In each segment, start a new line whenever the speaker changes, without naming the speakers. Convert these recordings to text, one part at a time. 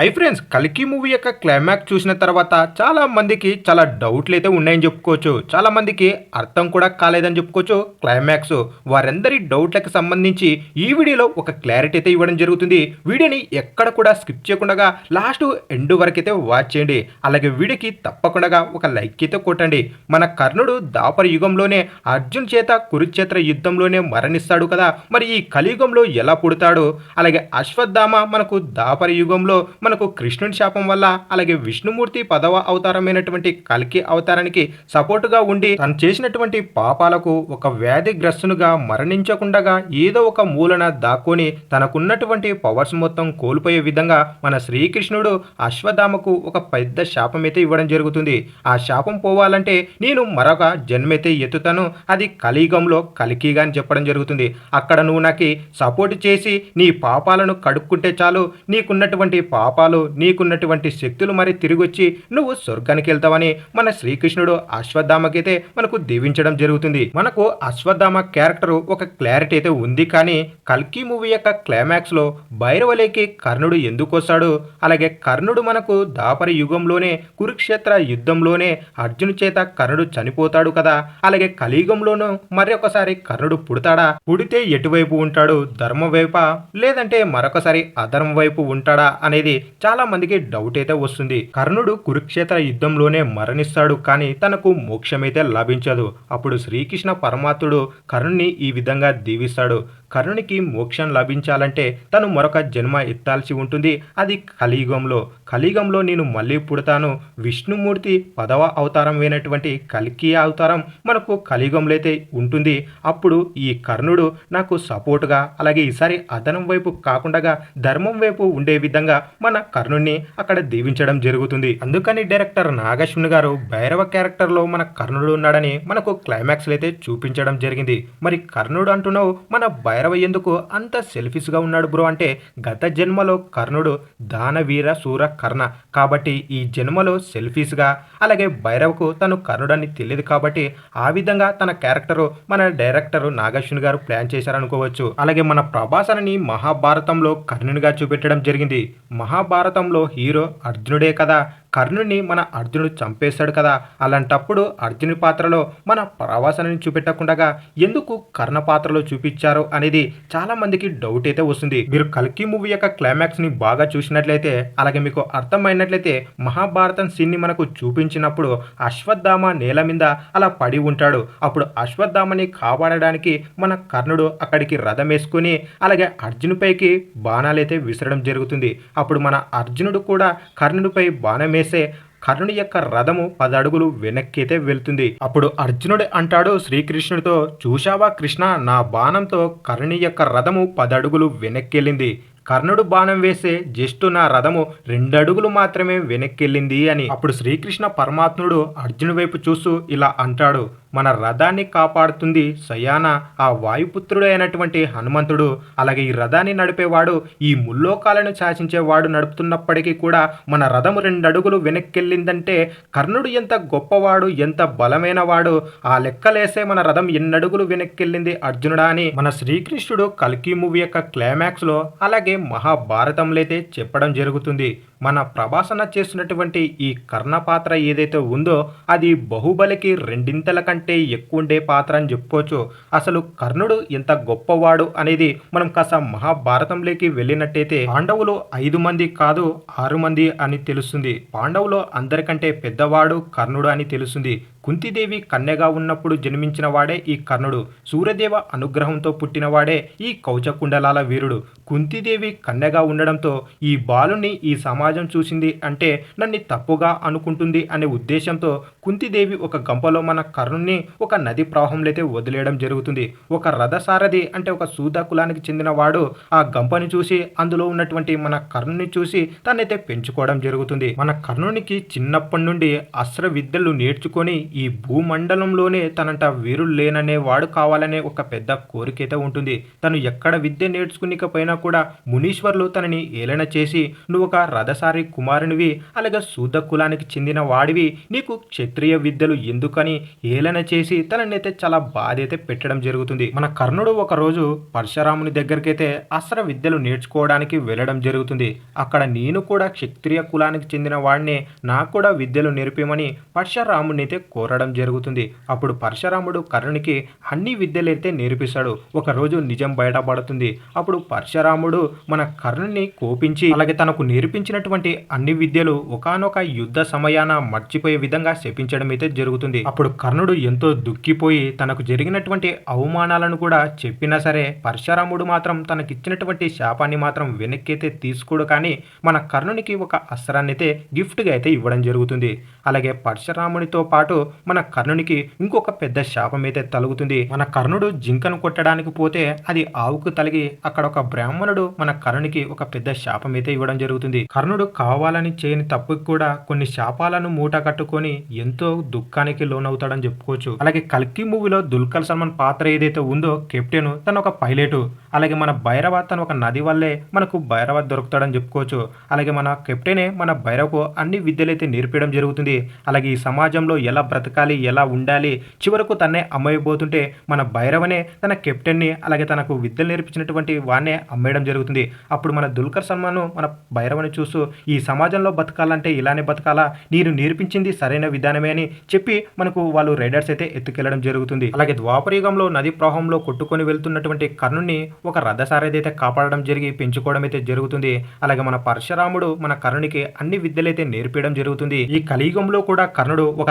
I friends కల్కి movie యొక్క climax చూసిన తర్వాత చాలా మందికి చాలా డౌట్లు అయితే ఉన్నాయని చెప్పుకోవచ్చు. చాలా మందికి అర్థం కూడా కాలేదని చెప్పుకోవచ్చు. క్లైమాక్స్ వారందరి డౌట్లకు సంబంధించి ఈ వీడియోలో ఒక క్లారిటీ అయితే ఇవ్వడం జరుగుతుంది. వీడియోని ఎక్కడ కూడా స్కిప్ చేయకుండా లాస్ట్ ఎండ్ వరకు అయితే వాచ్ చేయండి. అలాగే వీడియోకి తప్పకుండా ఒక లైక్ అయితే కొట్టండి. మన కర్ణుడు దాపర యుగంలోనే అర్జున్ చేత కురుక్షేత్ర యుద్ధంలోనే మరణిస్తాడు కదా. మరి ఈ కలియుగంలో ఎలా పుడతాడు? అలాగే అశ్వత్థామ మనకు దాపర యుగంలో మనకు కృష్ణుని శాపం వల్ల అలాగే విష్ణుమూర్తి పదవ అవతారమైనటువంటి కల్కి అవతారానికి సపోర్టుగా ఉండి తను చేసినటువంటి పాపాలకు ఒక వ్యాధిగ్రస్తునుగా మరణించకుండగా ఏదో ఒక మూలన దాక్కుని తనకున్నటువంటి పవర్స్ మొత్తం కోల్పోయే విధంగా మన శ్రీకృష్ణుడు అశ్వధామకు ఒక పెద్ద శాపం అయితే ఇవ్వడం జరుగుతుంది. ఆ శాపం పోవాలంటే నేను మరొక జన్మైతే ఎత్తుతాను. అది కలియుగంలో కలికిగా అని చెప్పడం జరుగుతుంది. అక్కడ నువ్వు నాకు సపోర్ట్ చేసి నీ పాపాలను కడుక్కుంటే చాలు. నీకున్నటువంటి పాప పాపాలు నీకున్నటువంటి శక్తులు మరి తిరిగొచ్చి నువ్వు స్వర్గానికి వెళ్తావని మన శ్రీకృష్ణుడు అశ్వత్థామకైతే మనకు దీవించడం జరుగుతుంది. మనకు అశ్వత్థామ క్యారెక్టర్ ఒక క్లారిటీ అయితే ఉంది కానీ కల్కి మూవీ యొక్క క్లైమాక్స్లో భైరవలేకి కర్ణుడు ఎందుకు వస్తాడు? అలాగే కర్ణుడు మనకు దాపర యుగంలోనే కురుక్షేత్ర యుద్ధంలోనే అర్జును చేత కర్ణుడు చనిపోతాడు కదా? అలాగే కలియుగంలోనూ మరి ఒకసారి కర్ణుడు పుడతాడా? పుడితే ఎటువైపు ఉంటాడు? ధర్మం వైపా? లేదంటే మరొకసారి అధర్మం వైపు ఉంటాడా? అనేది చాలా మందికి డౌట్ అయితే వస్తుంది. కర్ణుడు కురుక్షేత్ర యుద్ధంలోనే మరణిస్తాడు కానీ తనకు మోక్షమైతే లభించదు. అప్పుడు శ్రీకృష్ణ పరమాత్ముడు కర్ణుని ఈ విధంగా దీవిస్తాడు. కర్ణునికి మోక్షం లభించాలంటే తను మరొక జన్మ ఎత్తాల్సి ఉంటుంది. అది కలియుగంలో. కలియుగంలో నేను మళ్ళీ పుడతాను. విష్ణుమూర్తి పదవ అవతారం అయినటువంటి కల్కి అవతారం మనకు కలియుగంలో అయితే ఉంటుంది. అప్పుడు ఈ కర్ణుడు నాకు సపోర్ట్గా అలాగే ఈసారి అదనం వైపు కాకుండా ధర్మం వైపు ఉండే విధంగా మన కర్ణుడిని అక్కడ దీవించడం జరుగుతుంది. అందుకని డైరెక్టర్ నాగశ్విని గారు భైరవ క్యారెక్టర్లో మన కర్ణుడు ఉన్నాడని మనకు క్లైమాక్స్లో అయితే చూపించడం జరిగింది. మరి కర్ణుడు అంటున్నావు మన భైరవ ఎందుకు అంత సెల్ఫిష్గా ఉన్నాడు బ్రో. అంటే గత జన్మలో కర్ణుడు దానవీర సూర కర్ణ. కాబట్టి ఈ జన్మలో సెల్ఫీస్గా అలాగే భైరవకు తను కర్ణుడని తెలియదు కాబట్టి ఆ విధంగా తన క్యారెక్టర్ మన డైరెక్టర్ నాగశ్విని గారు ప్లాన్ చేశారనుకోవచ్చు. అలాగే మన ప్రభాసనని మహాభారతంలో కర్ణునిగా చూపెట్టడం జరిగింది. మహాభారతంలో హీరో అర్జునుడే కదా. కర్ణుని మన అర్జునుడు చంపేశాడు కదా. అలాంటప్పుడు అర్జుని పాత్రలో మన ప్రవాసాన్ని చూపెట్టకుండా ఎందుకు కర్ణ పాత్రలో చూపించారు అనేది చాలా మందికి డౌట్ అయితే వస్తుంది. మీరు కల్కి మూవీ యొక్క క్లైమాక్స్ని బాగా చూసినట్లయితే అలాగే మీకు అర్థమైనట్లయితే మహాభారతం సీన్ని మనకు చూపించినప్పుడు అశ్వత్థామ నేల మీద అలా పడి ఉంటాడు. అప్పుడు అశ్వత్థామని కాపాడడానికి మన కర్ణుడు అక్కడికి రథం వేసుకుని అలాగే అర్జునుపైకి బాణాలైతే విసరడం జరుగుతుంది. అప్పుడు మన అర్జునుడు కూడా కర్ణుడిపై బాణం వేసే కర్ణుడి యొక్క రథము పదడుగులు వెనక్కితే వెళ్తుంది. అప్పుడు అర్జునుడు అంటాడు శ్రీకృష్ణుడితో చూశావా కృష్ణ నా బాణంతో కర్ణుని యొక్క రథము పదడుగులు వెనక్కెళ్ళింది. వెనక్కి వెళ్ళింది కర్ణుడు బాణం వేసే జస్ట్ నా రథము రెండు అడుగులు మాత్రమే వెనక్కెళ్ళింది అని. అప్పుడు శ్రీకృష్ణ పరమాత్ముడు అర్జును వైపు చూస్తూ ఇలా అంటాడు మన రథాన్ని కాపాడుతుంది సయాన ఆ వాయుపుత్రుడు అయినటువంటి హనుమంతుడు. అలాగే ఈ రథాన్ని నడిపేవాడు ఈ ముల్లోకాలను శాసించేవాడు నడుపుతున్నప్పటికీ కూడా మన రథము రెండు అడుగులు వెనక్కెళ్ళిందంటే కర్ణుడు ఎంత గొప్పవాడు ఎంత బలమైన వాడు ఆ లెక్కలేసే మన రథం ఎన్నడుగులు వెనక్కెళ్ళింది అర్జునుడా అని మన శ్రీకృష్ణుడు కల్కి మూవీ యొక్క క్లైమాక్స్లో అలాగే మహాభారతంలో అయితే చెప్పడం జరుగుతుంది. మన ప్రభాసన చేస్తున్నటువంటి ఈ కర్ణ పాత్ర ఏదైతే ఉందో అది బాహుబలికి రెండింతల కంటే ఎక్కువ ఉండే పాత్ర అని చెప్పుకోవచ్చు. అసలు కర్ణుడు ఎంత గొప్పవాడు అనేది మనం కాస్త మహాభారతంలోకి వెళ్ళినట్టయితే పాండవులు ఐదు మంది కాదు ఆరు మంది అని తెలుస్తుంది. పాండవులు అందరికంటే పెద్దవాడు కర్ణుడు అని తెలుస్తుంది. కుంతిదేవి కన్యగా ఉన్నప్పుడు జన్మించిన వాడే ఈ కర్ణుడు. సూర్యదేవ అనుగ్రహంతో పుట్టినవాడే ఈ కౌచకుండలాల వీరుడు. కుంతిదేవి కన్యగా ఉండడంతో ఈ బాలుని ఈ సమాజం చూసింది అంటే నన్ను తప్పుగా అనుకుంటుంది అనే ఉద్దేశంతో కుంతిదేవి ఒక గంపలో మన కర్ణుని ఒక నది ప్రవాహంలో అయితే వదిలేయడం జరుగుతుంది. ఒక రథసారథి అంటే ఒక సూద కులానికి చెందినవాడు ఆ గంపని చూసి అందులో ఉన్నటువంటి మన కర్ణుని చూసి తనైతే పెంచుకోవడం జరుగుతుంది. మన కర్ణునికి చిన్నప్పటి నుండి అస్త్ర విద్యలు నేర్చుకొని ఈ భూమండలంలోనే తనంట వీరుడు లేననే వాడు కావాలనే ఒక పెద్ద కోరికైతే ఉంటుంది. తను ఎక్కడ విద్య నేర్చుకునికపోయినా కూడా మునీశ్వర్లు తనని ఏలన చేసి నువ్వు ఒక రథసారి కుమారునివి అలాగే శూద్ర కులానికి చెందిన వాడివి నీకు క్షత్రియ విద్యలు ఎందుకని ఏలన చేసి తననైతే చాలా బాధ అయితే పెట్టడం జరుగుతుంది. మన కర్ణుడు ఒక రోజు పరశురాముని దగ్గరికైతే అస్త్ర విద్యలు నేర్చుకోవడానికి వెళ్ళడం జరుగుతుంది. అక్కడ నేను కూడా క్షత్రియ కులానికి చెందిన వాడినే నాకు కూడా విద్యలు నేర్పేమని పరశురాముని అయితే కోరడం జరుగుతుంది. అప్పుడు పరశురాముడు కర్ణునికి అన్ని విద్యలైతే నేర్పిస్తాడు. ఒక రోజు నిజం బయటపడుతుంది. అప్పుడు పరశురాముడు మన కర్ణుని కోపించి అలాగే తనకు నేర్పించినటువంటి అన్ని విద్యలు ఒకానొక యుద్ధ సమయాన మర్చిపోయే విధంగా శపించడం అయితే జరుగుతుంది. అప్పుడు కర్ణుడు ఎంతో దుఃఖిపోయి తనకు జరిగినటువంటి అవమానాలను కూడా చెప్పినా సరే పరశురాముడు మాత్రం తనకిచ్చినటువంటి శాపాన్ని మాత్రం వెనక్కైతే తీసుకోడు. కానీ మన కర్ణునికి ఒక అస్త్రాన్ని అయితే గిఫ్ట్గా అయితే ఇవ్వడం జరుగుతుంది. అలాగే పరశురామునితో పాటు మన కర్ణునికి ఇంకొక పెద్ద శాపం అయితే తలుగుతుంది. మన కర్ణుడు జింకను కొట్టడానికి పోతే అది ఆవుకు తలిగి అక్కడ ఒక బ్రాహ్మణుడు మన కర్ణునికి ఒక పెద్ద శాపం అయితే ఇవ్వడం జరుగుతుంది. కర్ణుడు కావాలని చేయని తప్పుకి కూడా కొన్ని శాపాలను మూట కట్టుకొని ఎంతో దుఃఖానికి లోనవుతాడని చెప్పుకోవచ్చు. అలాగే కల్కి మూవీలో దుల్కర్ సల్మాన్ పాత్ర ఏదైతే ఉందో కెప్టెన్ తను ఒక పైలట్. అలాగే మన భైరవ తను ఒక నది వల్లే మనకు భైరవ దొరుకుతాడని చెప్పుకోవచ్చు. అలాగే మన కెప్టెనే మన భైరవకు అన్ని విద్యలైతే నేర్పించడం జరుగుతుంది. అలాగే ఈ సమాజంలో ఎలా బ్రతకాలి ఎలా ఉండాలి? చివరకు తన్నే అమ్మైపోతుంటే మన భైరవనే తన కెప్టెన్ని అలాగే తనకు విద్యలు నేర్పించినటువంటి వాన్నే అమ్మేయడం జరుగుతుంది. అప్పుడు మన దుల్కర్ సల్మాన్ మన భైరవని చూస్తూ ఈ సమాజంలో బతకాలంటే ఇలానే బతకాలా? నేను నేర్పించింది సరైన విధానమే అని చెప్పి మనకు వాళ్ళు రైడర్స్ అయితే ఎత్తుకెళ్ళడం జరుగుతుంది. అలాగే ద్వాపరయుగంలో నది ప్రవాహంలో కొట్టుకొని వెళ్తున్నటువంటి కర్ణుని ఒక రథసారథి అయితే కాపాడడం జరిగి పెంచుకోవడం అయితే జరుగుతుంది. అలాగే మన పరశురాముడు మన కర్ణునికి అన్ని విద్యలైతే నేర్పించడం జరుగుతుంది. ఈ కలియుగంలో కూడా కర్ణుడు ఒక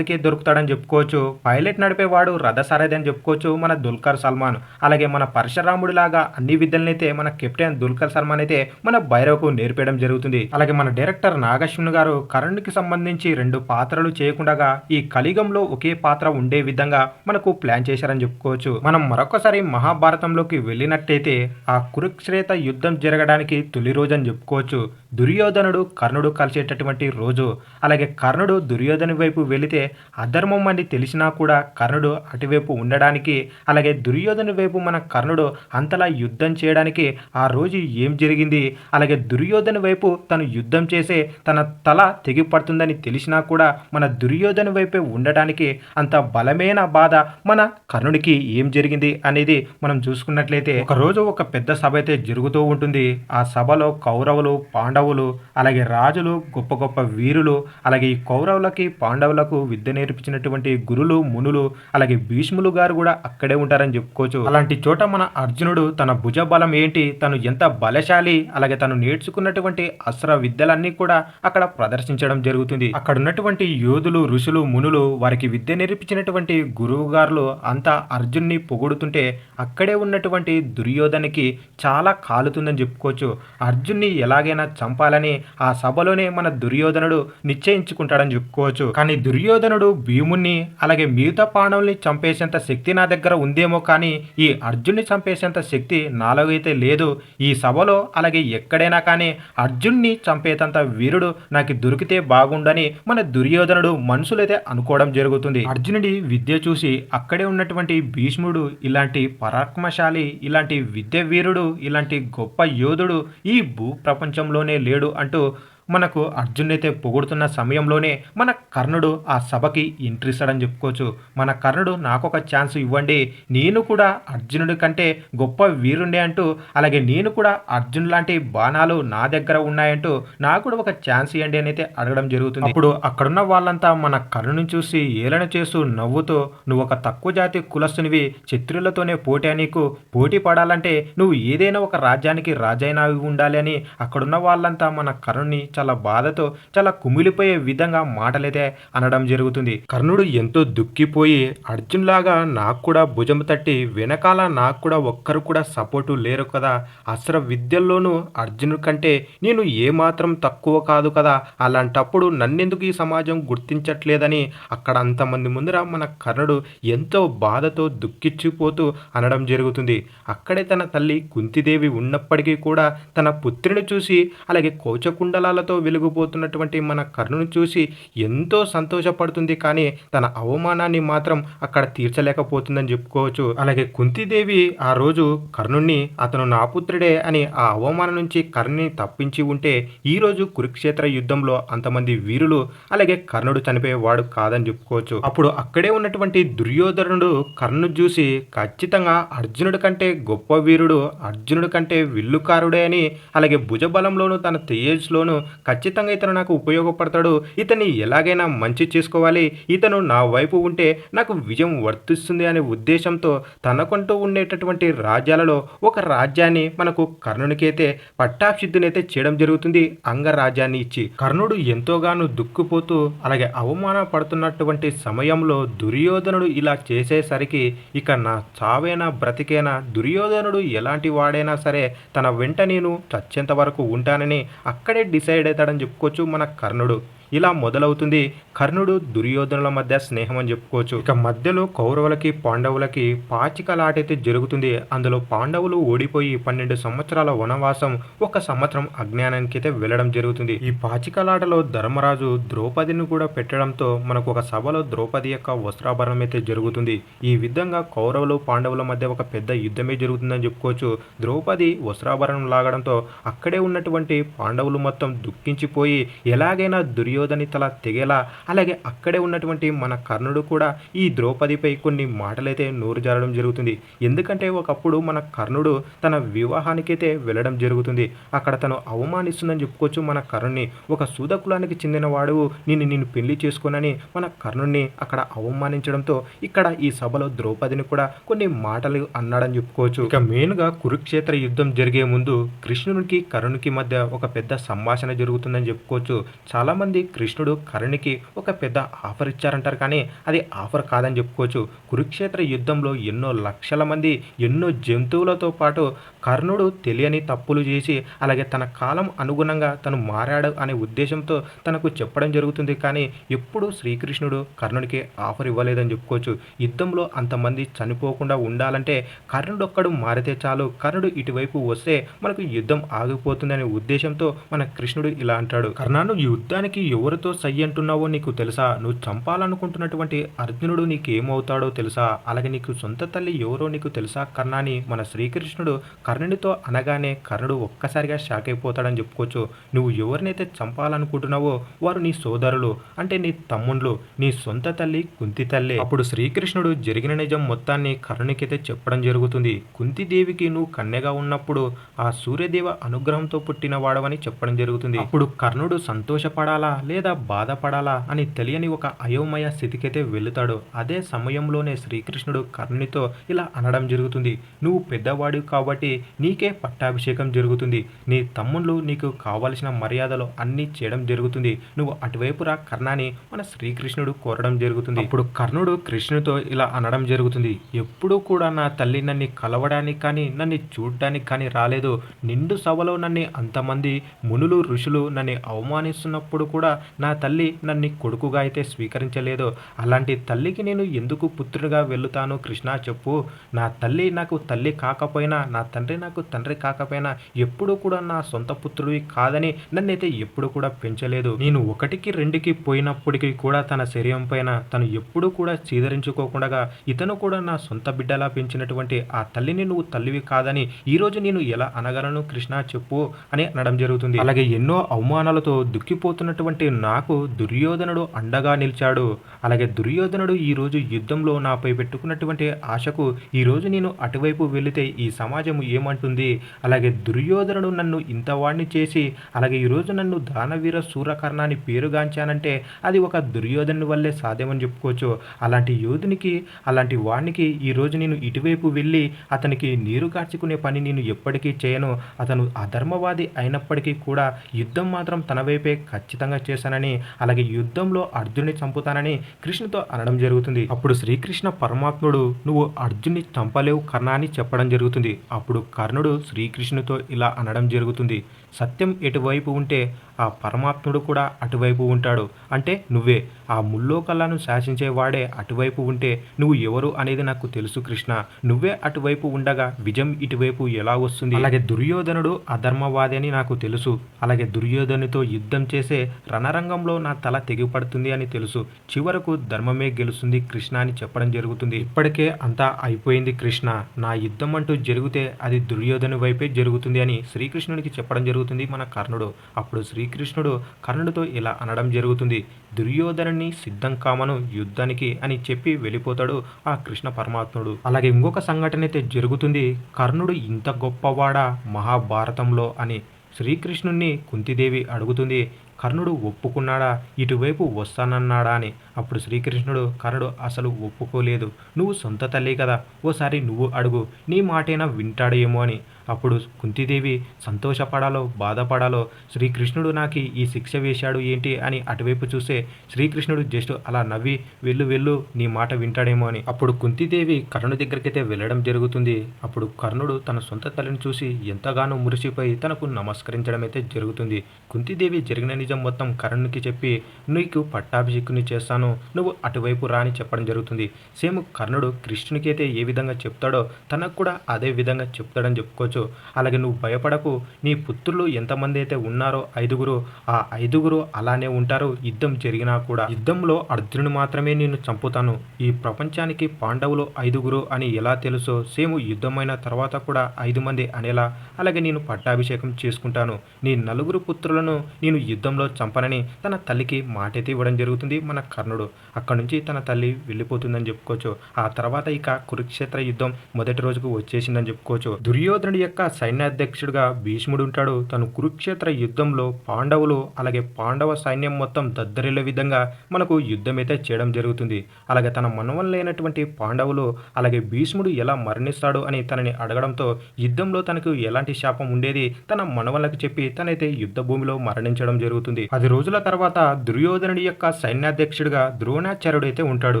రథసారథికే దొరుకుతాడని చెప్పుకోవచ్చు. పైలట్ నడిపేవాడు రథసారథి అని చెప్పుకోవచ్చు మన దుల్కర్ సల్మాన్. అలాగే మన పరశురాముడు లాగా అన్ని విద్యలనైతే మన కెప్టెన్ దుల్కర్ సల్మాన్ అయితే మన భైరవకు నేర్పేయడం జరుగుతుంది. అలాగే మన డైరెక్టర్ నాగశ్వన్ గారు కర్ణునికి సంబంధించి రెండు పాత్రలు చేయకుండా ఈ కలిగంలో ఒకే పాత్ర ఉండే విధంగా మనకు ప్లాన్ చేశారని చెప్పుకోవచ్చు. మనం మరొకసారి మహాభారతంలోకి వెళ్ళినట్టయితే ఆ కురుక్షేత యుద్ధం జరగడానికి తొలి రోజు అని చెప్పుకోవచ్చు. దుర్యోధనుడు కర్ణుడు కలిసేటటువంటి రోజు. అలాగే కర్ణుడు దుర్యోధను వైపు వెళితే అధర్మం అని తెలిసినా కూడా కర్ణుడు అటువైపు ఉండడానికి అలాగే దుర్యోధను వైపు మన కర్ణుడు అంతలా యుద్ధం చేయడానికి ఆ రోజు ఏం జరిగింది? అలాగే దుర్యోధను వైపు తను యుద్ధం చేసే తన తల తెగిపడుతుందని తెలిసినా కూడా మన దుర్యోధను వైపే ఉండడానికి అంత బలమైన బాధ మన కర్ణుడికి ఏం జరిగింది అనేది మనం చూసుకున్నట్లయితే ఒక రోజు ఒక పెద్ద సభ అయితే జరుగుతూ ఉంటుంది. ఆ సభలో కౌరవులు పాండవులు అలాగే రాజులు గొప్ప గొప్ప వీరులు అలాగే ఈ కౌరవులకి పాండవులకు విద్య నేర్పించినటువంటి గురులు మునులు అలాగే భీష్ములు గారు కూడా అక్కడే ఉంటారని చెప్పుకోవచ్చు. అలాంటి చోట మన అర్జునుడు తన భుజ బలం ఏంటి తను ఎంత బలశాలి అలాగే తను నేర్చుకున్నటువంటి అస్త్ర విద్యలన్నీ కూడా అక్కడ ప్రదర్శించడం జరుగుతుంది. అక్కడ ఉన్నటువంటి యోధులు ఋషులు మునులు వారికి విద్య నేర్పించినటువంటి గురువు గారులు అంతా అర్జున్ని పొగుడుతుంటే అక్కడే ఉన్నటువంటి దుర్యోధనికి చాలా కాలుతుందని చెప్పుకోవచ్చు. అర్జున్ని ఎలాగైనా చంపాలని ఆ సభలోనే మన దుర్యోధనుడు నిశ్చయించుకుంటాడని చెప్పుకోవచ్చు. కానీ దుర్యోధన దుర్యోధనుడు భీముణ్ణి అలాగే మిగతా పాండవుల్ని చంపేసేంత శక్తి నా దగ్గర ఉందేమో కానీ ఈ అర్జున్ని చంపేసేంత శక్తి నాలో అయితే లేదు. ఈ సభలో అలాగే ఎక్కడైనా కానీ అర్జున్ని చంపేతంత వీరుడు నాకు దొరికితే బాగుండని మన దుర్యోధనుడు మనసులైతే అనుకోవడం జరుగుతుంది. అర్జునుడి విద్య చూసి అక్కడే ఉన్నటువంటి భీష్ముడు ఇలాంటి పరాక్రమశాలి ఇలాంటి విద్య వీరుడు ఇలాంటి గొప్ప యోధుడు ఈ భూ ప్రపంచంలోనే లేడు అంటూ మనకు అర్జున్ అయితే పొగుడుతున్న సమయంలోనే మన కర్ణుడు ఆ సభకి ఎంట్రీ ఇస్తాడని చెప్పుకోవచ్చు. మన కర్ణుడు నాకు ఒక ఛాన్స్ ఇవ్వండి. నేను కూడా అర్జునుడి కంటే గొప్ప వీరుండే అంటూ అలాగే నేను కూడా అర్జున్ లాంటి బాణాలు నా దగ్గర ఉన్నాయంటూ నాకు కూడా ఒక ఛాన్స్ ఇవ్వండి అని అయితే అడగడం జరుగుతుంది. అప్పుడు అక్కడున్న వాళ్ళంతా మన కర్ణుని చూసి ఏలన చేస్తూ నవ్వుతూ నువ్వు ఒక తక్కువ జాతి కులస్తునివి. శత్రులతోనే పోటీ నీకు. పోటీ పడాలంటే నువ్వు ఏదైనా ఒక రాజ్యానికి రాజైనా ఉండాలి అని అక్కడున్న వాళ్ళంతా మన కరుణ్ణి చాలా బాధతో చాలా కుమిలిపోయే విధంగా మాటలైతే అనడం జరుగుతుంది. కర్ణుడు ఎంతో దుక్కిపోయి అర్జున్ లాగా నాకు కూడా భుజం తట్టి వెనకాల నాకు కూడా ఒక్కరు కూడా సపోర్టు లేరు కదా. అస్త్ర విద్యల్లోనూ అర్జునుడి కంటే నేను ఏమాత్రం తక్కువ కాదు కదా. అలాంటప్పుడు నన్నెందుకు ఈ సమాజం గుర్తించట్లేదని అక్కడ అంతమంది ముందర మన కర్ణుడు ఎంతో బాధతో దుఃఖించిపోతూ అనడం జరుగుతుంది. అక్కడే తన తల్లి కుంతిదేవి ఉన్నప్పటికీ కూడా తన పుత్రుని చూసి అలాగే కోచకుండలాలతో ప్రేమతో వెలిగిపోతున్నటువంటి మన కర్ణుని చూసి ఎంతో సంతోషపడుతుంది. కానీ తన అవమానాన్ని మాత్రం అక్కడ తీర్చలేకపోతుందని చెప్పుకోవచ్చు. అలాగే కుంతిదేవి ఆ రోజు కర్ణుణ్ణి అతను నా పుత్రుడే అని ఆ అవమానం నుంచి కర్ణుని తప్పించి ఉంటే ఈ రోజు కురుక్షేత్ర యుద్ధంలో అంతమంది వీరులు అలాగే కర్ణుడు చనిపోయేవాడు కాదని చెప్పుకోవచ్చు. అప్పుడు అక్కడే ఉన్నటువంటి దుర్యోధనుడు కర్ణుడు చూసి ఖచ్చితంగా అర్జునుడి కంటే గొప్ప వీరుడు అర్జునుడి కంటే విల్లుకారుడే అని అలాగే భుజబలంలోను తన తేజస్లోను ఖచ్చితంగా ఇతను నాకు ఉపయోగపడతాడు. ఇతన్ని ఎలాగైనా మంచి చేసుకోవాలి. ఇతను నా వైపు ఉంటే నాకు విజయం వర్తిస్తుంది అనే ఉద్దేశంతో తనకంటూ ఉండేటటువంటి రాజ్యాలలో ఒక రాజ్యాన్ని మనకు కర్ణునికైతే పట్టాభిషిద్ధునైతే చేయడం జరుగుతుంది. అంగరాజ్యాన్ని ఇచ్చి కర్ణుడు ఎంతోగానో దుక్కుపోతూ అలాగే అవమాన పడుతున్నటువంటి సమయంలో దుర్యోధనుడు ఇలా చేసేసరికి ఇక నా చావేనా బ్రతికేనా? దుర్యోధనుడు ఎలాంటి వాడైనా సరే తన వెంట నేను చచ్చేంత వరకు ఉంటానని అక్కడే డిసైడ్ అవుతాడని చెప్పుకోవచ్చు మన కర్ణుడు. ఇలా మొదలవుతుంది కర్ణుడు దుర్యోధనుల మధ్య స్నేహం అని చెప్పుకోవచ్చు. ఇక మధ్యలో కౌరవులకి పాండవులకి పాచికలాటైతే జరుగుతుంది. అందులో పాండవులు ఓడిపోయి పన్నెండు సంవత్సరాల వనవాసం ఒక సంవత్సరం అజ్ఞానానికి అయితే వెళ్ళడం జరుగుతుంది. ఈ పాచికలాటలో ధర్మరాజు ద్రౌపదిని కూడా పెట్టడంతో మనకు ఒక సభలో ద్రౌపది యొక్క వస్త్రాభరణం అయితే జరుగుతుంది. ఈ విధంగా కౌరవులు పాండవుల మధ్య ఒక పెద్ద యుద్ధమే జరుగుతుందని చెప్పుకోవచ్చు. ద్రౌపది వస్త్రాభరణం లాగడంతో అక్కడే ఉన్నటువంటి పాండవులు మొత్తం దుఃఖించిపోయి ఎలాగైనా దుర్యోధని తల తెగేలా అలాగే అక్కడే ఉన్నటువంటి మన కర్ణుడు కూడా ఈ ద్రౌపదిపై కొన్ని మాటలైతే నోరు జారడం జరుగుతుంది. ఎందుకంటే ఒకప్పుడు మన కర్ణుడు తన వివాహానికైతే వెళ్ళడం జరుగుతుంది. అక్కడ తను అవమానిస్తుందని చెప్పుకోవచ్చు మన కర్ణుని ఒక సూద కులానికి చెందిన వాడు నిన్ను నేను పెళ్ళి చేసుకోనని మన కర్ణుడిని అక్కడ అవమానించడంతో ఇక్కడ ఈ సభలో ద్రౌపదిని కూడా కొన్ని మాటలు అన్నాడని చెప్పుకోవచ్చు. ఇక మెయిన్గా కురుక్షేత్ర యుద్ధం జరిగే ముందు కృష్ణునికి కర్ణునికి మధ్య ఒక పెద్ద సంభాషణ జరుగుతుందని చెప్పుకోవచ్చు. చాలామంది కృష్ణుడు కరుణికి ఒక పెద్ద ఆఫర్ ఇచ్చారంటారు. కానీ అది ఆఫర్ కాదని చెప్పుకోవచ్చు. కురుక్షేత్ర యుద్ధంలో ఎన్నో లక్షల మంది ఎన్నో జంతువులతో పాటు కర్ణుడు తెలియని తప్పులు చేసి అలాగే తన కాలం అనుగుణంగా తను మారాడు అనే ఉద్దేశంతో తనకు చెప్పడం జరుగుతుంది. కానీ ఎప్పుడు శ్రీకృష్ణుడు కర్ణుడికి ఆఫర్ ఇవ్వలేదని చెప్పుకోవచ్చు. యుద్ధంలో అంతమంది చనిపోకుండా ఉండాలంటే కర్ణుడు ఒక్కడు మారితే చాలు. కర్ణుడు ఇటువైపు వస్తే మనకు యుద్ధం ఆగిపోతుందనే ఉద్దేశంతో మన కృష్ణుడు ఇలా అంటాడు. కర్ణ నువ్వు యుద్ధానికి ఎవరితో సై అంటున్నావో నీకు తెలుసా? నువ్వు చంపాలనుకుంటున్నటువంటి అర్జునుడు నీకు ఏమవుతాడో తెలుసా? అలాగే నీకు సొంత తల్లి ఎవరో నీకు తెలుసా కర్ణ అని మన శ్రీకృష్ణుడు కర్ణుడితో అనగానే కర్ణుడు ఒక్కసారిగా షాక్ అయిపోతాడని చెప్పుకోవచ్చు. నువ్వు ఎవరినైతే చంపాలనుకుంటున్నావో వారు నీ సోదరులు అంటే నీ తమ్ముళ్ళు నీ సొంత తల్లి కుంతి తల్లి. అప్పుడు శ్రీకృష్ణుడు జరిగిన నిజం మొత్తాన్ని కర్ణునికైతే చెప్పడం జరుగుతుంది. కుంతిదేవికి నువ్వు కన్యగా ఉన్నప్పుడు ఆ సూర్యదేవ అనుగ్రహంతో పుట్టిన వాడవని చెప్పడం జరుగుతుంది. అప్పుడు కర్ణుడు సంతోషపడాలా లేదా బాధపడాలా అని తెలియని ఒక అయోమయ స్థితికైతే వెళుతాడు. అదే సమయంలోనే శ్రీకృష్ణుడు కర్ణునితో ఇలా అనడం జరుగుతుంది. నువ్వు పెద్దవాడు కాబట్టి నీకే పట్టాభిషేకం జరుగుతుంది. నీ తమ్ముళ్ళు నీకు కావలసిన మర్యాదలు అన్నీ చేయడం జరుగుతుంది. నువ్వు అటువైపు రా కర్ణాని మన శ్రీకృష్ణుడు కోరడం జరుగుతుంది. ఇప్పుడు కర్ణుడు కృష్ణుడితో ఇలా అనడం జరుగుతుంది. ఎప్పుడూ కూడా నా తల్లి నన్ను కలవడానికి కానీ నన్ను చూడడానికి కానీ రాలేదు. నిండు సభలో నన్ను అంతమంది మునులు ఋషులు నన్ను అవమానిస్తున్నప్పుడు కూడా నా తల్లి నన్ను కొడుకుగా అయితే స్వీకరించలేదు. అలాంటి తల్లికి నేను ఎందుకు పుత్రుడిగా వెళ్తాను కృష్ణ? చెప్పు. నా తల్లి నాకు తల్లి కాకపోయినా నా తండ్రి తండ్రి నాకు తండ్రి కాకపోయినా ఎప్పుడూ కూడా నా సొంత పుత్రుడివి కాదని నన్నైతే ఎప్పుడు కూడా పెంచలేదు. నేను ఒకటికి రెండుకి పోయినప్పటికీ కూడా తన శరీరం పైన తను ఎప్పుడూ కూడా చీదరించుకోకుండా ఇతను కూడా నా సొంత బిడ్డలా పెంచినటువంటి ఆ తల్లిని నువ్వు తల్లివి కాదని ఈ రోజు నేను ఎలా అనగలను కృష్ణ చెప్పు అని అనడం జరుగుతుంది. అలాగే ఎన్నో అవమానాలతో దుఃఖిపోతున్నటువంటి నాకు దుర్యోధనుడు అండగా నిలిచాడు. అలాగే దుర్యోధనుడు ఈ రోజు యుద్ధంలో నాపై పెట్టుకున్నటువంటి ఆశకు ఈ రోజు నేను అటువైపు వెళితే ఈ సమాజం ఏమంటుంది? అలాగే దుర్యోధనుడు నన్ను ఇంత వాడిని చేసి అలాగే ఈరోజు నన్ను దానవీర సూరకర్ణాన్ని పేరుగాంచానంటే అది ఒక దుర్యోధను వల్లే సాధ్యమని చెప్పుకోవచ్చు. అలాంటి యోధునికి అలాంటి వాడికి ఈరోజు నేను ఇటువైపు వెళ్ళి అతనికి నీరు కార్చుకునే పని నేను ఎప్పటికీ చేయను. అతను అధర్మవాది అయినప్పటికీ కూడా యుద్ధం మాత్రం తన వైపే ఖచ్చితంగా చేశానని అలాగే యుద్ధంలో అర్జున్ని చంపుతానని కృష్ణుతో అనడం జరుగుతుంది. అప్పుడు శ్రీకృష్ణ పరమాత్ముడు నువ్వు అర్జున్ని చంపలేవు కర్ణ అని చెప్పడం జరుగుతుంది. అప్పుడు కర్ణుడు శ్రీకృష్ణుతో ఇలా అనడం జరుగుతుంది. సత్యం ఎటువైపు ఉంటే ఆ పరమాత్ముడు కూడా అటువైపు ఉంటాడు. అంటే నువ్వే. ఆ ముల్లోకల్లాను శాసించేవాడే అటువైపు ఉంటే నువ్వు ఎవరు అనేది నాకు తెలుసు కృష్ణ. నువ్వే అటువైపు ఉండగా విజయం ఇటువైపు ఎలా వస్తుంది? అలాగే దుర్యోధనుడు అధర్మవాది అని నాకు తెలుసు. అలాగే దుర్యోధనుతో యుద్ధం చేసే రణరంగంలో నా తల తెగిపడుతుంది అని తెలుసు. చివరకు ధర్మమే గెలుస్తుంది కృష్ణ అని చెప్పడం జరుగుతుంది. ఇప్పటికే అంతా అయిపోయింది కృష్ణ. నా యుద్ధం అంటూ జరిగితే అది దుర్యోధను వైపే జరుగుతుంది అని శ్రీకృష్ణునికి చెప్పడం జరుగుతుంది. మన కర్ణుడు. అప్పుడు శ్రీకృష్ణుడు కర్ణుడితో ఇలా అనడం జరుగుతుంది. దుర్యోధనుని సిద్ధం కామను యుద్ధానికి అని చెప్పి వెళ్ళిపోతాడు ఆ కృష్ణ పరమాత్ముడు. అలాగే ఇంకొక సంఘటన అయితే జరుగుతుంది. కర్ణుడు ఇంత గొప్పవాడా మహాభారతంలో అని శ్రీకృష్ణుణ్ణి కుంతిదేవి అడుగుతుంది. కర్ణుడు ఒప్పుకున్నాడా? ఇటువైపు వస్తానన్నాడా అని. అప్పుడు శ్రీకృష్ణుడు కర్ణుడు అసలు ఒప్పుకోలేదు. నువ్వు సొంత తల్లి కదా. ఓసారి నువ్వు అడుగు. నీ మాటైనా వింటాడేమో అని. అప్పుడు కుంతిదేవి సంతోషపడాలో బాధపడాలో శ్రీకృష్ణుడు నాకు ఈ శిక్ష వేశాడు ఏంటి అని అటువైపు చూస్తే శ్రీకృష్ణుడు జస్ట్ అలా నవ్వి వెళ్ళు వెళ్ళు నీ మాట వింటాడేమో అని. అప్పుడు కుంతిదేవి కర్ణుడి దగ్గరికైతే వెళ్ళడం జరుగుతుంది. అప్పుడు కర్ణుడు తన సొంత తల్లిని చూసి ఎంతగానో మురిసిపోయి తనకు నమస్కరించడం అయితే జరుగుతుంది. కుంతిదేవి జరిగిన నిజం మొత్తం కర్ణునికి చెప్పి నీకు పట్టాభిషేకుని చేస్తాను. నువ్వు అటువైపు రా అని చెప్పడం జరుగుతుంది. సేమ్ కర్ణుడు కృష్ణునికి అయితే ఏ విధంగా చెప్తాడో తనకు కూడా అదే విధంగా చెప్తాడని చెప్పుకోవచ్చు. అలాగే నువ్వు భయపడకు. నీ పుత్రులు ఎంతమంది అయితే ఉన్నారో ఐదుగురు ఆ ఐదుగురు అలానే ఉంటారు. యుద్ధం జరిగినా కూడా యుద్ధంలో అర్జునుడు మాత్రమే నేను చంపుతాను. ఈ ప్రపంచానికి పాండవులు ఐదుగురు అని ఎలా తెలుసో సేమ్ యుద్ధమైన తర్వాత కూడా ఐదు మంది అనేలా అలాగే నేను పట్టాభిషేకం చేసుకుంటాను. నీ నలుగురు పుత్రులను నేను యుద్ధంలో చంపనని తన తల్లికి మాటైతే ఇవ్వడం జరుగుతుంది మన కర్ణుడు. అక్కడి నుంచి తన తల్లి వెళ్ళిపోతుందని చెప్పుకోవచ్చు. ఆ తర్వాత ఇక కురుక్షేత్ర యుద్ధం మొదటి రోజుకు వచ్చేసిందని చెప్పుకోవచ్చు. దుర్యోధనుడి యొక్క సైన్యాధ్యక్షుడిగా భీష్ముడు ఉంటాడు. తను కురుక్షేత్ర యుద్ధంలో పాండవులు అలాగే పాండవ సైన్యం మొత్తం దద్దరిల్లే విధంగా మనకు యుద్ధం అయితే చేయడం జరుగుతుంది. అలాగే తన మనవల్లైనటువంటి పాండవులు అలాగే భీష్ముడు ఎలా మరణిస్తాడు అని తనని అడగడంతో యుద్ధంలో తనకు ఎలాంటి శాపం ఉండేది తన మనవలకు చెప్పి తనైతే యుద్ధ భూమిలో మరణించడం జరుగుతుంది. పది రోజుల తర్వాత దుర్యోధనుడి యొక్క సైన్యాధ్యక్షుడిగా ద్రోణాచార్యుడు అయితే ఉంటాడు.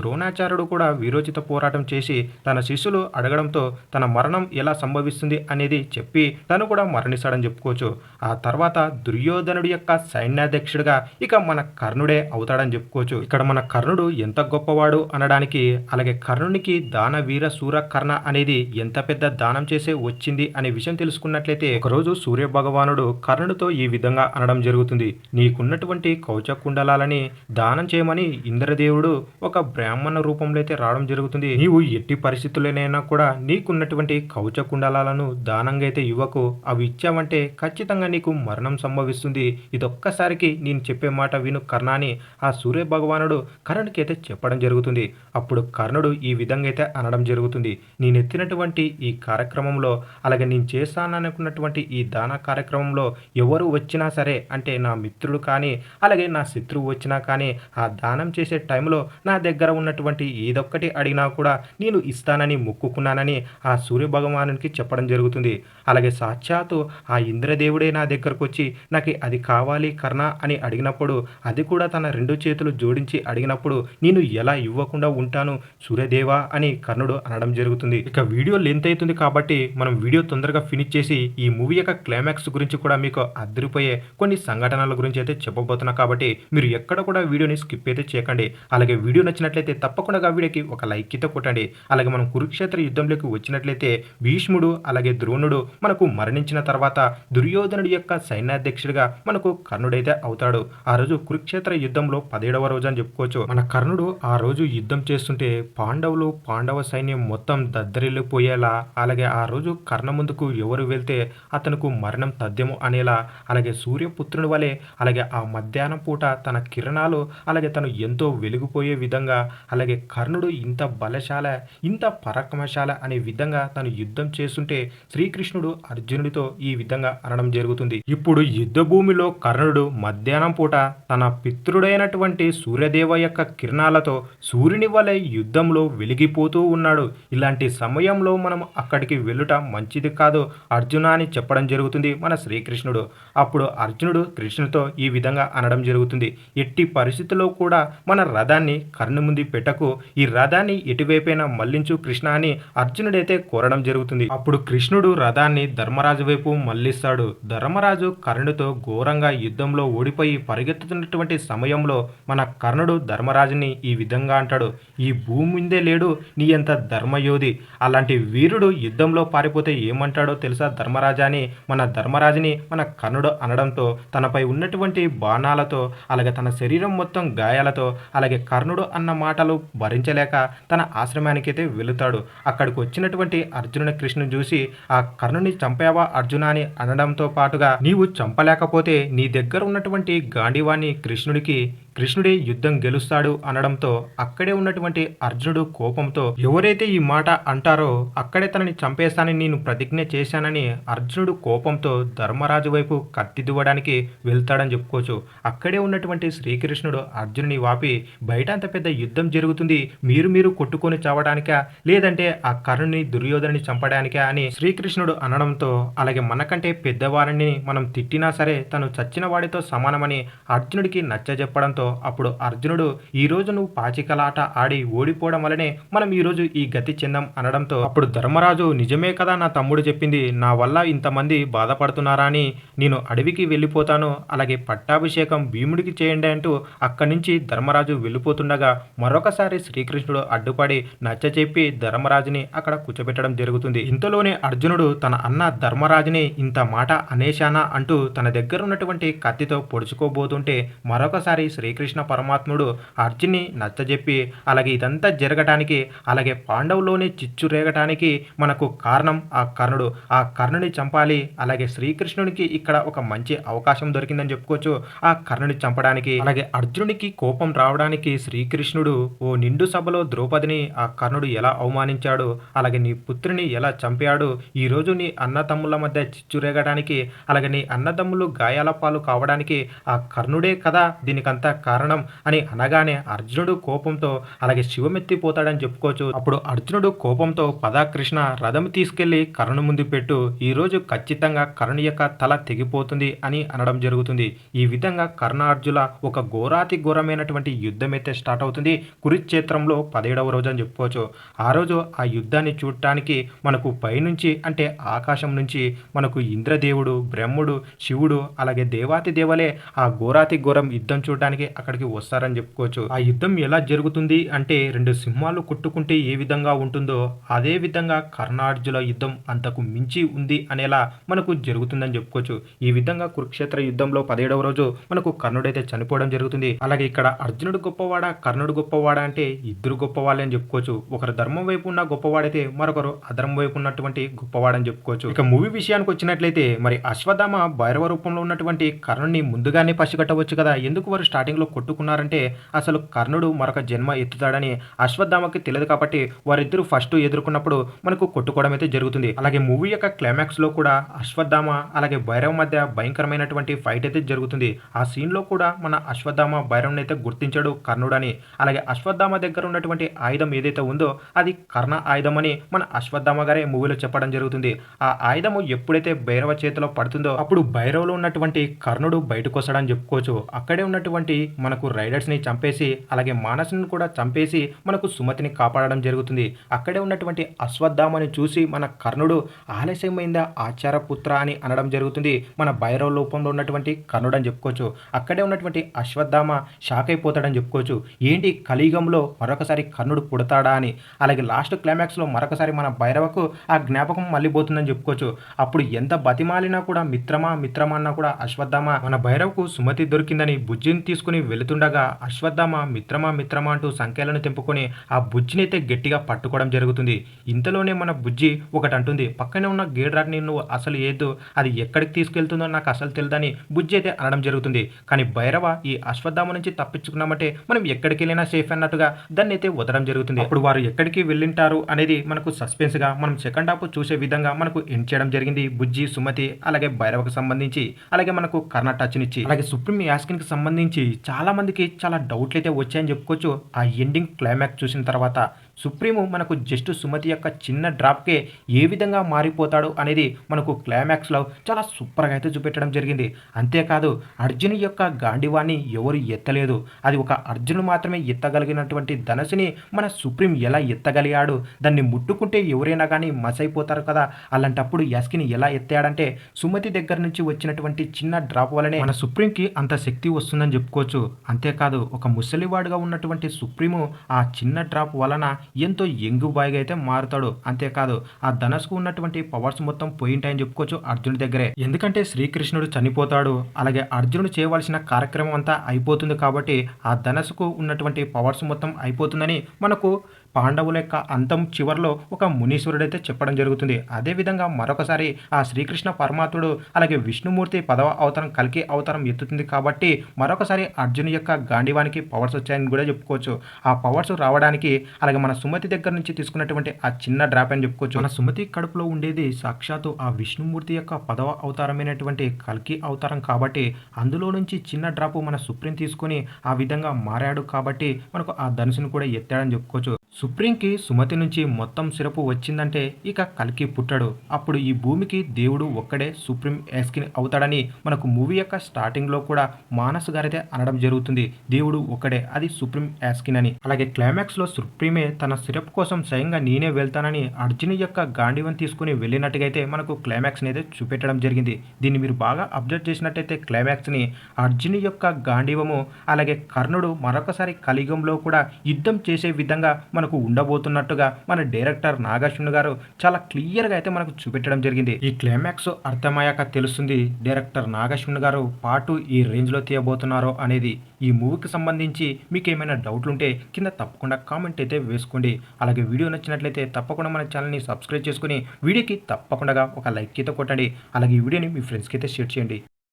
ద్రోణాచార్యుడు కూడా వీరోచిత పోరాటం చేసి తన శిష్యులు అడగడంతో తన మరణం ఎలా సంభవిస్తుంది అనేది చెప్పి తను కూడా మరణిస్తాడని చెప్పుకోవచ్చు. ఆ తర్వాత దుర్యోధనుడి యొక్క సైన్యాధ్యక్షుడిగా ఇక మన కర్ణుడే అవుతాడని చెప్పుకోవచ్చు. ఇక్కడ మన కర్ణుడు ఎంత గొప్పవాడు అనడానికి అలాగే కర్ణునికి దాన వీర సూర కర్ణ అనేది ఎంత పెద్ద దానం చేసే వచ్చింది అనే విషయం తెలుసుకున్నట్లయితే ఒకరోజు సూర్య భగవానుడు కర్ణుడితో ఈ విధంగా అనడం జరుగుతుంది. నీకున్నటువంటి కౌచ కుండలాలని దానం చేయమని ఇంద్రదేవుడు ఒక బ్రాహ్మణ రూపంలో అయితే రావడం జరుగుతుంది. నీవు ఎట్టి పరిస్థితుల్లోనైనా కూడా నీకున్నటువంటి కౌచ కుండలాలను దానంగా అయితే ఇవ్వకు. అవి ఇచ్చావంటే ఖచ్చితంగా నీకు మరణం సంభవిస్తుంది. ఇదొక్కసారికి నేను చెప్పే మాట విను కర్ణ అని ఆ సూర్య భగవానుడు కర్ణుడికి అయితే చెప్పడం జరుగుతుంది. అప్పుడు కర్ణుడు ఈ విధంగా అయితే అనడం జరుగుతుంది. నేను ఎత్తినటువంటి ఈ కార్యక్రమంలో అలాగే నేను చేస్తాననుకున్నటువంటి ఈ దాన కార్యక్రమంలో ఎవరు వచ్చినా సరే అంటే నా మిత్రుడు కానీ అలాగే నా శత్రువు వచ్చినా కానీ ఆ దానం చేసే టైంలో నా దగ్గర ఉన్నటువంటి ఏదొక్కటి అడిగినా కూడా నేను ఇస్తానని మొక్కుకున్నానని ఆ సూర్య భగవానునికి చెప్పడం జరుగుతుంది. అలాగే సాక్షాత్తు ఆ ఇంద్రదేవుడే నా దగ్గరకు వచ్చి నాకు అది కావాలి కర్ణ అని అడిగినప్పుడు అది కూడా తన రెండు చేతులు జోడించి అడిగినప్పుడు నేను ఎలా ఇవ్వకుండా ఉంటాను సూర్యదేవా? అని కర్ణుడు అనడం జరుగుతుంది. ఇక వీడియో లెంత్ అవుతుంది కాబట్టి మనం వీడియో తొందరగా ఫినిష్ చేసి ఈ మూవీ యొక్క క్లైమాక్స్ గురించి కూడా మీకు అదిరిపోయే కొన్ని సంఘటనల గురించి అయితే చెప్పబోతున్నా కాబట్టి మీరు ఎక్కడ కూడా వీడియోని స్కిప్ అయితే చేయకండి. అలాగే వీడియో నచ్చినట్లయితే తప్పకుండా వీడియోకి ఒక లైక్ అయితే కొట్టండి. అలాగే మనం కురుక్షేత్ర యుద్ధంలోకి వచ్చినట్లయితే భీష్ముడు అలాగే ద్రోణుడు మనకు మరణించిన తర్వాత దుర్యోధనుడి యొక్క సైన్యాధ్యక్షుడిగా మనకు కర్ణుడైతే అవుతాడు. ఆ రోజు కురుక్షేత్ర యుద్ధంలో పదిహేడవ రోజు అని చెప్పుకోవచ్చు. మన కర్ణుడు ఆ రోజు యుద్ధం చేస్తుంటే పాండవులు పాండవ సైన్యం మొత్తం దద్దరిల్లిపోయేలా అలాగే ఆ రోజు కర్ణ ముందుకు ఎవరు వెళ్తే అతనుకు మరణం తథ్యము అనేలా అలాగే సూర్యపుత్రుని వలె అలాగే ఆ మధ్యాహ్నం పూట తన కిరణాలు అలాగే తను ఎంతో వెలిగిపోయే విధంగా అలాగే కర్ణుడు ఇంత బలశాల ఇంత పరాక్రమశాల అనే విధంగా తను యుద్ధం చేస్తుంటే శ్రీకృష్ణుడు అర్జునుడితో ఈ విధంగా అనడం జరుగుతుంది. ఇప్పుడు యుద్ధభూమిలో కర్ణుడు మధ్యాహ్నం పూట తన పితృడైనటువంటి సూర్యదేవ యొక్క కిరణాలతో సూర్యుని వలె యుద్ధంలో వెలిగిపోతూ ఉన్నాడు. ఇలాంటి సమయంలో మనం అక్కడికి వెళ్ళుట మంచిది కాదు అర్జున అని చెప్పడం జరుగుతుంది మన శ్రీకృష్ణుడు. అప్పుడు అర్జునుడు కృష్ణుడితో ఈ విధంగా అనడం జరుగుతుంది. ఎట్టి పరిస్థితుల్లో కూడా మన రథాన్ని కర్ణు ముందు పెట్టకు. ఈ రథాన్ని ఎటువైపైనా మళ్ళించు కృష్ణ అని అర్జునుడైతే కోరడం జరుగుతుంది. అప్పుడు కృష్ణుడు కర్ణుడు రథాన్ని ధర్మరాజు వైపు మళ్ళిస్తాడు ధర్మరాజు కర్ణుడితో ఘోరంగా యుద్ధంలో ఓడిపోయి పరిగెత్తుతున్నటువంటి సమయంలో మన కర్ణుడు ధర్మరాజుని ఈ విధంగా అంటాడు. ఈ భూమి ముందే లేడు నీ అంత ధర్మయోధి. అలాంటి వీరుడు యుద్ధంలో పారిపోతే ఏమంటాడో తెలుసా ధర్మరాజా అని? మన ధర్మరాజుని మన కర్ణుడు అనడంతో తనపై ఉన్నటువంటి బాణాలతో అలాగే తన శరీరం మొత్తం గాయాలతో అలాగే కర్ణుడు అన్న మాటలు భరించలేక తన ఆశ్రమానికైతే వెళుతాడు. అక్కడికి వచ్చినటువంటి అర్జునుని కృష్ణుని చూసి ఆ కర్ణుని చంపావా అర్జున అని అనడంతో పాటుగా నీవు చంపలేకపోతే నీ దగ్గర ఉన్నటువంటి గాండివాణి కృష్ణుడికి కృష్ణుడే యుద్ధం గెలుస్తాడు అనడంతో అక్కడే ఉన్నటువంటి అర్జునుడు కోపంతో ఎవరైతే ఈ మాట అంటారో అక్కడే తనని చంపేస్తానని నేను ప్రతిజ్ఞ చేశానని అర్జునుడు కోపంతో ధర్మరాజు వైపు కత్తి దువ్వడానికి వెళ్తాడని చెప్పుకోవచ్చు. అక్కడే ఉన్నటువంటి శ్రీకృష్ణుడు అర్జునుని వాపి బయట అంత పెద్ద యుద్ధం జరుగుతుంది. మీరు మీరు కొట్టుకొని చావడానికా? లేదంటే ఆ కర్ణుని దుర్యోధనని చంపడానికా? అని శ్రీకృష్ణుడు అనడంతో అలాగే మనకంటే పెద్దవారిని మనం తిట్టినా సరే తను చచ్చిన వాడితో సమానమని అర్జునుడికి నచ్చజెప్పడంతో అప్పుడు అర్జునుడు ఈ నువ్వు పాచికలాట ఆడి ఓడిపోవడం వలనే మనం ఈరోజు ఈ గతి చెందాం అనడంతో అప్పుడు ధర్మరాజు నిజమే కదా నా తమ్ముడు చెప్పింది నా వల్ల ఇంతమంది బాధపడుతున్నారా అని నేను అడవికి వెళ్ళిపోతాను అలాగే పట్టాభిషేకం భీముడికి చేయండి అంటూ అక్కడి నుంచి ధర్మరాజు వెళ్ళిపోతుండగా మరొకసారి శ్రీకృష్ణుడు అడ్డుపడి నచ్చ చెప్పి ధర్మరాజుని అక్కడ కూర్చోబెట్టడం జరుగుతుంది. ఇంతలోనే అర్జునుడు తన అన్న ధర్మరాజుని ఇంత మాట అనేశానా అంటూ తన దగ్గర ఉన్నటువంటి కత్తితో పొడుచుకోబోతుంటే మరొకసారి శ్రీ శ్రీకృష్ణ పరమాత్ముడు అర్జున్ని నచ్చజెప్పి అలాగే ఇదంతా జరగటానికి అలాగే పాండవులోనే చిచ్చు రేగటానికి మనకు కారణం ఆ కర్ణుడు. ఆ కర్ణుని చంపాలి అలాగే శ్రీకృష్ణునికి ఇక్కడ ఒక మంచి అవకాశం దొరికిందని చెప్పుకోవచ్చు ఆ కర్ణుని చంపడానికి. అలాగే అర్జునునికి కోపం రావడానికి శ్రీకృష్ణుడు ఓ నిండు సభలో ద్రౌపదిని ఆ కర్ణుడు ఎలా అవమానించాడు అలాగే నీ పుత్రిని ఎలా చంపాడు ఈ రోజు నీ అన్నతమ్ముల మధ్య చిచ్చు రేగడానికి అలాగే నీ అన్నదమ్ములు గాయాల పాలు కావడానికి ఆ కర్ణుడే కదా దీనికంతా కారణం అని అనగానే అర్జునుడు కోపంతో అలాగే శివమెత్తిపోతాడని చెప్పుకోవచ్చు. అప్పుడు అర్జునుడు కోపంతో పదా కృష్ణ రథం తీసుకెళ్ళి కరుణ ముందు పెట్టు. ఈ రోజు ఖచ్చితంగా కరుణ యొక్క తల తెగిపోతుంది అని అనడం జరుగుతుంది. ఈ విధంగా కర్ణార్జుల ఒక ఘోరాతి ఘోరమైనటువంటి యుద్ధం అయితే స్టార్ట్ అవుతుంది. కురుక్షేత్రంలో పదిహేడవ రోజు అని చెప్పుకోవచ్చు. ఆ రోజు ఆ యుద్ధాన్ని చూడటానికి మనకు పైనుంచి అంటే ఆకాశం నుంచి మనకు ఇంద్రదేవుడు బ్రహ్ముడు శివుడు అలాగే దేవాతి దేవలే ఆ ఘోరాతి ఘోరం యుద్ధం చూడడానికి అక్కడికి వస్తారని చెప్పుకోవచ్చు. ఆ యుద్ధం ఎలా జరుగుతుంది అంటే రెండు సింహాలు కొట్టుకుంటే ఏ విధంగా ఉంటుందో అదే విధంగా కర్ణార్జుల యుద్ధం అంతకు మించి ఉంది అనేలా మనకు జరుగుతుందని చెప్పుకోవచ్చు. ఈ విధంగా కురుక్షేత్ర యుద్ధంలో పదిహేడవ రోజు మనకు కర్ణుడైతే చనిపోవడం జరుగుతుంది. అలాగే ఇక్కడ అర్జునుడు గొప్పవాడా కర్ణుడు గొప్పవాడా అంటే ఇద్దరు గొప్పవాళ్ళే అని చెప్పుకోవచ్చు. ఒకరు ధర్మం వైపు ఉన్న గొప్పవాడైతే మరొకరు అధర్మం వైపు ఉన్నటువంటి గొప్పవాడని చెప్పుకోవచ్చు. ఇక మూవీ విషయానికి వచ్చినట్లయితే మరి అశ్వధామ భైరవ రూపంలో ఉన్నటువంటి కర్ణుడిని ముందుగానే పసిగట్టవచ్చు కదా. ఎందుకు వారు స్టార్టింగ్ లో కొట్టుకున్నారంటే అసలు కర్ణుడు మరొక జన్మ ఎత్తుతాడని అశ్వత్థామకి తెలియదు కాబట్టి వారిద్దరూ ఫస్ట్ ఎదుర్కొన్నప్పుడు మనకు కొట్టుకోవడం అయితే జరుగుతుంది. అలాగే మూవీ యొక్క క్లైమాక్స్లో కూడా అశ్వత్థామ అలాగే భైరవ్ మధ్య భయంకరమైనటువంటి ఫైట్ అయితే జరుగుతుంది. ఆ సీన్లో కూడా మన అశ్వత్థామ భైరవ్ని అయితే గుర్తించాడు కర్ణుడు అని అలాగే అశ్వత్థామ దగ్గర ఉన్నటువంటి ఆయుధం ఏదైతే ఉందో అది కర్ణ ఆయుధం అని మన అశ్వత్థామ గారే మూవీలో చెప్పడం జరుగుతుంది. ఆ ఆయుధము ఎప్పుడైతే భైరవ చేతిలో పడుతుందో అప్పుడు భైరవ్లో ఉన్నటువంటి కర్ణుడు బయటకు వస్తాడని చెప్పుకోవచ్చు. అక్కడే ఉన్నటువంటి మనకు రైడర్స్ని చంపేసి అలాగే మానసుని కూడా చంపేసి మనకు సుమతిని కాపాడడం జరుగుతుంది. అక్కడే ఉన్నటువంటి అశ్వత్థామని చూసి మన కర్ణుడు ఆలస్యమైందా ఆచారపుత్ర అని అనడం జరుగుతుంది. మన భైరవ రూపంలో ఉన్నటువంటి కర్ణుడు అని చెప్పుకోవచ్చు. అక్కడే ఉన్నటువంటి అశ్వత్థామ షాక్ అయిపోతాడని చెప్పుకోవచ్చు. ఏంటి కలియుగంలో మరొకసారి కర్ణుడు పుడతాడా అని? అలాగే లాస్ట్ క్లైమాక్స్లో మరొకసారి మన భైరవకు ఆ జ్ఞాపకం మళ్ళీ పోతుందని చెప్పుకోవచ్చు. అప్పుడు ఎంత బతిమాలినా కూడా మిత్రమా మిత్రమా అన్నా కూడా అశ్వత్థామ మన భైరవకు సుమతి దొరికిందని బుజ్జిని తీసుకుని వెళుతుండగా అశ్వత్థామ మిత్రమా మిత్రమా అంటూ సంఖ్యలను తెంపుకొని ఆ బుజ్జినైతే గట్టిగా పట్టుకోవడం జరుగుతుంది. ఇంతలోనే మన బుజ్జి ఒకటి అంటుంది పక్కనే ఉన్న గేడ్రాట్ని నువ్వు అసలు ఏదో అది ఎక్కడికి తీసుకెళ్తుందో నాకు అసలు తెలియదని బుజ్జి అయితే అనడం జరుగుతుంది. కానీ భైరవ ఈ అశ్వత్థామ నుంచి తప్పించుకున్నామంటే మనం ఎక్కడికి వెళ్ళినా సేఫ్ అన్నట్టుగా దాన్ని అయితే వదలడం జరుగుతుంది. అప్పుడు వారు ఎక్కడికి వెళ్ళింటారు అనేది మనకు సస్పెన్స్గా మనం సెకండ్ హాఫ్ చూసే విధంగా మనకు ఎండ్ చేయడం జరిగింది బుజ్జి సుమతి అలాగే భైరవకు సంబంధించి అలాగే మనకు కర్ణ టచ్ నిచ్చి అలాగే సుప్రీం యాస్కిన్కి సంబంధించి చాలామందికి చాలా డౌట్లు అయితే వచ్చాయని చెప్పుకోవచ్చు. ఆ ఎండింగ్ క్లైమాక్స్ చూసిన తర్వాత సుప్రీము మనకు జస్ట్ సుమతి యొక్క చిన్న డ్రాప్కే ఏ విధంగా మారిపోతాడు అనేది మనకు క్లైమాక్స్లో చాలా సూపర్గా అయితే చూపెట్టడం జరిగింది. అంతేకాదు అర్జున్ యొక్క గాండివాన్ని ఎవరు ఎత్తలేదు. అది ఒక అర్జున్ మాత్రమే ఎత్తగలిగినటువంటి ధనసుని మన సుప్రీం ఎలా ఎత్తగలిగాడు? దాన్ని ముట్టుకుంటే ఎవరైనా కానీ మసైపోతారు కదా? అలాంటప్పుడు యాస్కిని ఎలా ఎత్తాడంటే సుమతి దగ్గర నుంచి వచ్చినటువంటి చిన్న డ్రాప్ వల్లనే మన సుప్రీంకి అంత శక్తి వస్తుందని చెప్పుకోవచ్చు. అంతేకాదు ఒక ముసలివాడుగా ఉన్నటువంటి సుప్రీము ఆ చిన్న డ్రాప్ వలన ఎంతో యంగ్ బాయ్గా అయితే మారుతాడు. అంతేకాదు ఆ ధనస్కు ఉన్నటువంటి పవర్స్ మొత్తం పోయింటాయని చెప్పుకోవచ్చు అర్జునుడి దగ్గరే. ఎందుకంటే శ్రీకృష్ణుడు చనిపోతాడు. అలాగే అర్జునుడు చేయవలసిన కార్యక్రమం అంతా అయిపోతుంది కాబట్టి ఆ ధనస్సుకు ఉన్నటువంటి పవర్స్ మొత్తం అయిపోతుందని మనకు పాండవుల యొక్క అంతం చివరిలో ఒక మునీశ్వరుడైతే చెప్పడం జరుగుతుంది. అదేవిధంగా మరొకసారి ఆ శ్రీకృష్ణ పరమాత్ముడు అలాగే విష్ణుమూర్తి పదవ అవతారం కలికి అవతారం ఎత్తుతుంది కాబట్టి మరొకసారి అర్జున్ యొక్క గాంధీవానికి పవర్స్ వచ్చాయని కూడా చెప్పుకోవచ్చు. ఆ పవర్స్ రావడానికి అలాగే మన సుమతి దగ్గర నుంచి తీసుకున్నటువంటి ఆ చిన్న డ్రాప్ అని చెప్పుకోవచ్చు. మన సుమతి కడుపులో ఉండేది సాక్షాత్తు ఆ విష్ణుమూర్తి యొక్క పదవ అవతారమైనటువంటి కల్కి అవతారం కాబట్టి అందులో నుంచి చిన్న డ్రాప్ మన సుప్రీం తీసుకొని ఆ విధంగా మారాడు కాబట్టి మనకు ఆ ధనుసును కూడా ఎత్తాడని చెప్పుకోవచ్చు. సుప్రీంకి సుమతి నుంచి మొత్తం సిరపు వచ్చిందంటే ఇక కలికి పుట్టాడు. అప్పుడు ఈ భూమికి దేవుడు ఒక్కడే సుప్రీం యాస్కిన్ అవుతాడని మనకు మూవీ యొక్క స్టార్టింగ్లో కూడా మానస్ గారైతే అనడం జరుగుతుంది. దేవుడు ఒక్కడే అది సుప్రీం యాస్కిన్ అని. అలాగే క్లైమాక్స్లో సుప్రీమే తన సిరప్ కోసం స్వయంగా నేనే వెళ్తానని అర్జున్ యొక్క గాండివం తీసుకుని వెళ్ళినట్టుగా అయితే మనకు క్లైమాక్స్ని అయితే చూపెట్టడం జరిగింది. దీన్ని మీరు బాగా అబ్జర్వ్ చేసినట్టయితే క్లైమాక్స్ని అర్జున్ యొక్క గాంధీవము అలాగే కర్ణుడు మరొకసారి కలియుగంలో కూడా యుద్ధం చేసే విధంగా మనకు ఉండబోతున్నట్టుగా మన డైరెక్టర్ నాగార్జున గారు చాలా క్లియర్గా అయితే మనకు చూపెట్టడం జరిగింది. ఈ క్లైమాక్స్ అర్థమయ్యాక తెలుస్తుంది డైరెక్టర్ నాగార్జున గారు పాటు ఈ రేంజ్లో తీయబోతున్నారో అనేది. ఈ మూవీకి సంబంధించి మీకు ఏమైనా డౌట్లు ఉంటే కింద తప్పకుండా కామెంట్ అయితే వేసుకోండి. అలాగే వీడియో నచ్చినట్లయితే తప్పకుండా మన ఛానల్ని సబ్స్క్రైబ్ చేసుకుని వీడియోకి తప్పకుండా ఒక లైక్ అయితే కొట్టండి. అలాగే ఈ వీడియోని మీ ఫ్రెండ్స్కి అయితే షేర్ చేయండి.